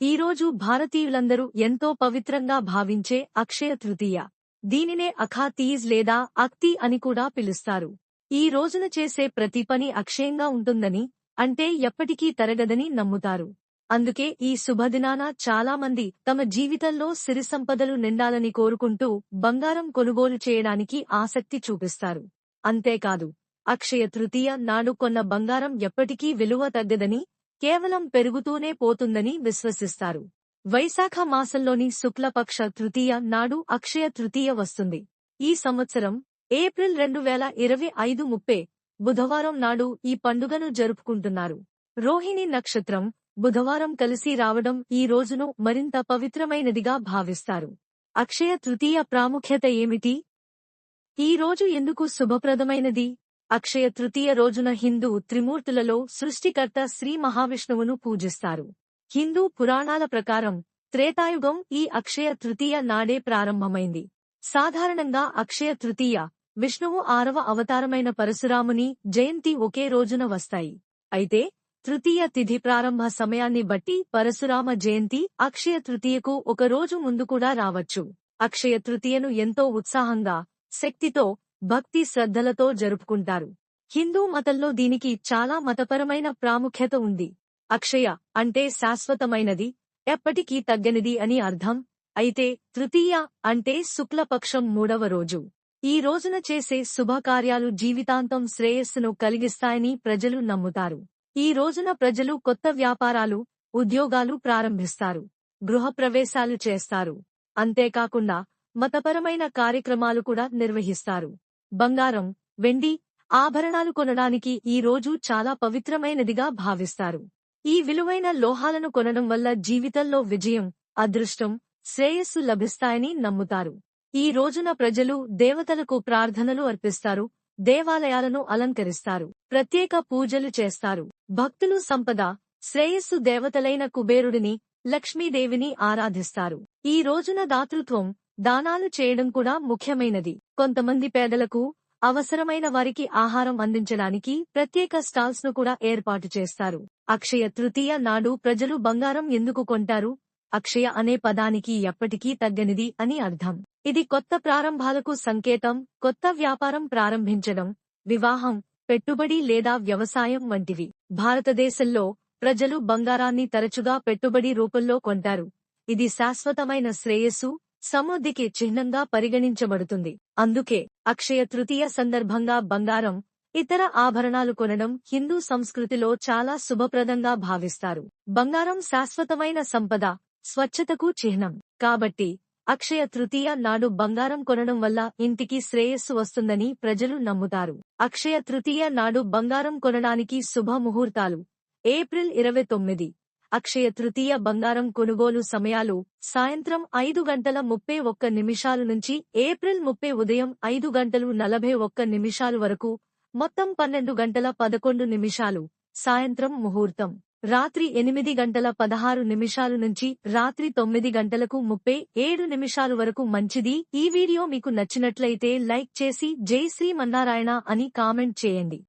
ఈరోజు భారతీయులందరూ ఎంతో పవిత్రంగా భావించే అక్షయ తృతీయ. దీనినే అఖా తీజ్ లేదా అక్తి అని కూడా పిలుస్తారు. ఈ రోజున చేసే ప్రతి పని అక్షయంగా ఉంటుందని అంటే ఎప్పటికీ తరగదని నమ్ముతారు. అందుకే ఈ శుభదినాన చాలామంది తమ జీవితంలో సిరి సంపదలు నిండాలని కోరుకుంటూ బంగారం కొనుగోలు చేయడానికి ఆసక్తి చూపిస్తారు. అంతేకాదు అక్షయ తృతీయ నాడు కొన్న బంగారం ఎప్పటికీ విలువ తగ్గదని కేవలం పెరుగుతూనే పోతుందని విశ్వసిస్తారు. వైశాఖ మాసంలోని శుక్లపక్ష తృతీయ నాడు అక్షయ తృతీయ వస్తుంది. ఈ సంవత్సరం ఏప్రిల్ రెండు వేల ఇరవై ఐదు ముప్పై బుధవారం నాడు ఈ పండుగను జరుపుకుంటున్నారు. రోహిణి నక్షత్రం బుధవారం కలిసి రావడం ఈ రోజును మరింత పవిత్రమైనదిగా భావిస్తారు. అక్షయ తృతీయ ప్రాముఖ్యత ఏమిటి? ఈ రోజు ఎందుకు శుభప్రదమైనది? అక్షయ తృతీయ రోజున హిందూ త్రిమూర్తులలో సృష్టికర్త శ్రీ మహావిష్ణువును పూజిస్తారు. హిందూ పురాణాల ప్రకారం త్రేతాయుగం ఈ అక్షయ తృతీయ నాడే ప్రారంభమైంది. సాధారణంగా అక్షయ తృతీయ విష్ణువు ఆరవ అవతారమైన పరశురాముని జయంతి ఒకే రోజున వస్తాయి. అయితే తృతీయ తిథి ప్రారంభ సమయాన్ని బట్టి పరశురామ జయంతి అక్షయ తృతీయకు ఒక రోజు ముందు కూడా రావచ్చు. అక్షయ తృతీయను ఎంతో ఉత్సాహంగా శక్తితో భక్తి శ్రద్ధలతో జరుపుకుంటారు. హిందూ మతంలో దీనికి చాలా మతపరమైన ప్రాముఖ్యత ఉంది. అక్షయ అంటే శాశ్వతమైనది ఎప్పటికీ తగ్గనిది అని అర్థం. అయితే తృతీయ అంటే శుక్లపక్షం మూడవ రోజు. ఈ రోజున చేసే శుభకార్యాలు జీవితాంతం శ్రేయస్సును కలిగిస్తాయని ప్రజలు నమ్ముతారు. ఈ రోజున ప్రజలు కొత్త వ్యాపారాలు ఉద్యోగాలు ప్రారంభిస్తారు. గృహప్రవేశాలు చేస్తారు. అంతేకాకుండా మతపరమైన కార్యక్రమాలు కూడా నిర్వహిస్తారు. బంగారం వెండి ఆభరణాలు కొనడానికి ఈ రోజు చాలా పవిత్రమైనదిగా భావిస్తారు. ఈ విలువైన లోహాలను కొనడం వల్ల జీవితంలో విజయం అదృష్టం శ్రేయస్సు లభిస్తాయని నమ్ముతారు. ఈ రోజున ప్రజలు దేవతలకు ప్రార్థనలు అర్పిస్తారు దేవాలయాలను అలంకరిస్తారు ప్రత్యేక పూజలు చేస్తారు. భక్తులు సంపద శ్రేయస్సు దేవతలైన కుబేరుడిని లక్ష్మీదేవిని ఆరాధిస్తారు. ఈ రోజున దాతృత్వం దానాలు చేయడం కూడా ముఖ్యమైనది. కొంతమంది పేదలకు అవసరమైన వారికి ఆహారం అందించడానికి ప్రత్యేక స్టాల్స్ను కూడా ఏర్పాటు చేస్తారు. అక్షయ తృతీయ నాడు ప్రజలు బంగారం ఎందుకు కొంటారు? అక్షయ అనే పదానికి ఎప్పటికీ తగ్గనిది అని అర్థం. ఇది కొత్త ప్రారంభాలకు సంకేతం కొత్త వ్యాపారం ప్రారంభించడం వివాహం పెట్టుబడి లేదా వ్యవసాయం వంటివి. భారతదేశంలో ప్రజలు బంగారాన్ని తరచుగా పెట్టుబడి రూపంలో కొంటారు. ఇది శాశ్వతమైన శ్రేయస్సు సమృద్ధికి చిహ్నంగా పరిగణించబడుతుంది. అందుకే అక్షయ తృతీయ సందర్భంగా బంగారం ఇతర ఆభరణాలు కొనడం హిందూ సంస్కృతిలో చాలా శుభప్రదంగా భావిస్తారు. బంగారం శాశ్వతమైన సంపద స్వచ్ఛతకు చిహ్నం. కాబట్టి అక్షయ తృతీయ నాడు బంగారం కొనడం వల్ల ఇంటికి శ్రేయస్సు వస్తుందని ప్రజలు నమ్ముతారు. అక్షయ తృతీయ నాడు బంగారం కొనడానికి శుభ ముహూర్తాలు ఏప్రిల్ ఇరవై తొమ్మిది. అక్షయ తృతీయ బంగారం కొనుగోలు సమయాలు సాయంత్రం ఐదు గంటల ముప్పై ఒక్క నిమిషాల నుంచి ఏప్రిల్ ముప్పై ఉదయం ఐదు గంటలు నలభై ఒక్క నిమిషాలు వరకు మొత్తం పన్నెండు గంటల పదకొండు నిమిషాలు సాయంత్రం ముహూర్తం. రాత్రి ఎనిమిది గంటల పదహారు నిమిషాలు నుంచి రాత్రి తొమ్మిది గంటలకు ముప్పై ఏడు నిమిషాలు వరకు మంచిది. ఈ వీడియో మీకు నచ్చినట్లయితే లైక్ చేసి జై శ్రీమన్నారాయణ అని కామెంట్ చేయండి.